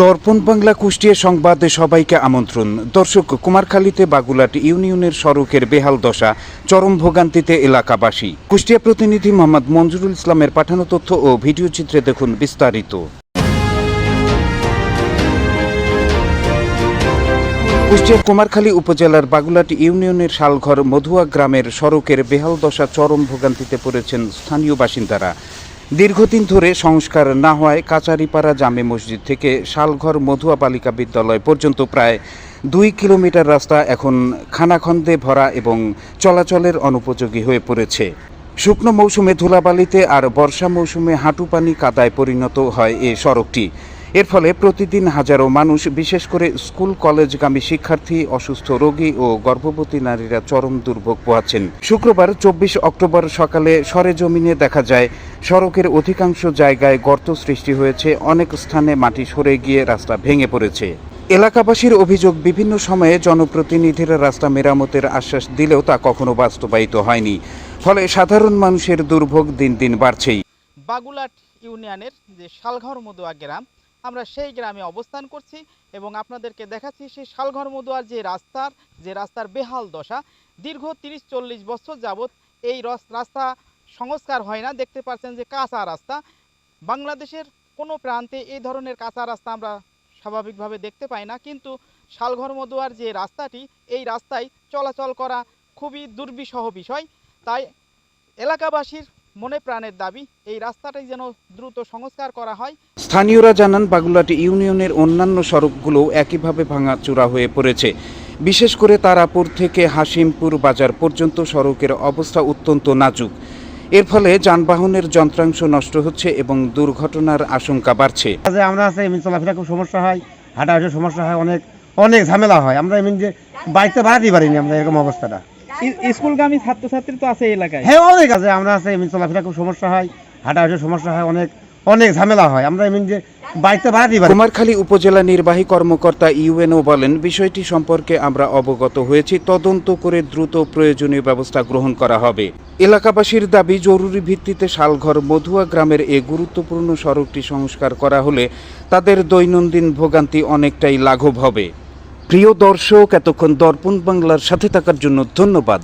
দর্পণ বাংলা কুষ্টিয়া সংবাদে সবাইকে আমন্ত্রণ। দর্শক, কুমারখালীতে বাগুলাট ইউনিয়নের সড়কের বেহাল দশা, চরম ভোগান্তিতে এলাকাবাসী। কুষ্টিয়া প্রতিনিধি মোহাম্মদ মঞ্জুরুল ইসলামের পাঠানো তথ্য ও ভিডিও চিত্রে দেখুন বিস্তারিত। কুষ্টিয়ার কুমারখালী উপজেলার বাগুলাট ইউনিয়নের শালঘর মধুয়া গ্রামের সড়কের বেহাল দশা, চরম ভোগান্তিতে পড়েছেন স্থানীয় বাসিন্দারা। দীর্ঘদিন ধরে সংস্কার না হওয়ায় কাচারিপাড়া জামে মসজিদ থেকে শালঘর মধুয়া বালিকা বিদ্যালয় পর্যন্ত প্রায় দুই কিলোমিটার রাস্তা এখন খানাখন্দে ভরা এবং চলাচলের অনুপযোগী হয়ে পড়েছে। শুকনো মৌসুমে ধুলাবালিতে আর বর্ষা মৌসুমে হাঁটু পানি কাদায় পরিণত হয় এ সড়কটি। এর ফলে প্রতিদিন হাজারো মানুষ, বিশেষ করে স্কুল, কলেজগামী শিক্ষার্থী, অসুস্থ রোগী ও গর্ভবতী নারীরা চরম দুর্ভোগ পোহাচ্ছেন। শুক্রবার, চব্বিশ অক্টোবর সকালে সরেজমিনে দেখা যায় সড়কের অধিকাংশ জায়গায় গর্ত সৃষ্টি হয়েছে। অনেক স্থানে মাটি সরে গিয়ে রাস্তা ভেঙে পড়েছে। এলাকাবাসীর অভিযোগ, বিভিন্ন সময়ে জনপ্রতিনিধিরা রাস্তা মেরামতের আশ্বাস দিলেও তা কখনো বাস্তবায়িত হয়নি। ফলে সাধারণ মানুষের দুর্ভোগ দিন দিন বাড়ছেই। বাগুলাট ইউনিয়নের যে শালঘর মদুয়া গ্রাম, আমরা সেই গ্রামে অবস্থান করছি এবং আপনাদেরকে দেখাচ্ছি সেই শালঘর মদুয়ার যে রাস্তার যে রাস্তার বেহাল দশা। দীর্ঘ তিরিশ চল্লিশ বছর যাবৎ এই রস- রাস্তা সংস্কার হয় না। দেখতে পাচ্ছেন যে কাঁচা রাস্তা। বাংলাদেশের কোনো প্রান্তে এই ধরনের কাঁচা রাস্তা আমরা স্বাভাবিকভাবে দেখতে পাই না। কিন্তু শালঘর মদুয়ার যে রাস্তাটি, এই রাস্তায় চলাচল করা খুবই দুর্বিষহ বিষয়। তাই এলাকাবাসীর মনে প্রাণের দাবি, এই রাস্তাটাই যেন দ্রুত সংস্কার করা হয়। স্থানীয়রা জানান, বাগুলাটি ইউনিয়নের অন্যান্য সড়কগুলো একইভাবে ভাঙা চূড়া হয়ে পড়েছে। বিশেষ করে তারাপুর থেকে হাসিমপুর বাজার পর্যন্ত সড়কের অবস্থা অত্যন্ত নাজুক। এর ফলে যানবাহনের যন্ত্রাংশ নষ্ট হচ্ছে এবং দুর্ঘটনার আশঙ্কা বাড়ছে। আমরা আছে এমনি চলাফেরা খুব সমস্যা হয় হাঁটা হাঁটার সমস্যা হয় অনেক অনেক ঝামেলা হয়। আমরা এমনি যে বাড়িতে বাড়াতেই পারিনি আমরা এরকম অবস্থাটা। স্কুলগামী ছাত্রছাত্রী তো আছে এলাকায়? হ্যাঁ অনেক আছে। আমরা আছে এমনি চলাফেরা খুব সমস্যা হয় হাঁটা হাঁটার সমস্যা হয় অনেক অনেক ঝামেলা হয়। আমরা এমনি যে কুমারখালী উপজেলা নির্বাহী কর্মকর্তা ইউএনও বলেন, বিষয়টি সম্পর্কে আমরা অবগত হয়েছি, তদন্ত করে দ্রুত প্রয়োজনীয় ব্যবস্থা গ্রহণ করা হবে। এলাকাবাসীর দাবি, জরুরি ভিত্তিতে শালঘর মধুয়া গ্রামের এ গুরুত্বপূর্ণ সড়কটি সংস্কার করা হলে তাদের দৈনন্দিন ভোগান্তি অনেকটাই লাঘব হবে। প্রিয় দর্শক, এতক্ষণ দর্পণ বাংলার সাথে থাকার জন্য ধন্যবাদ।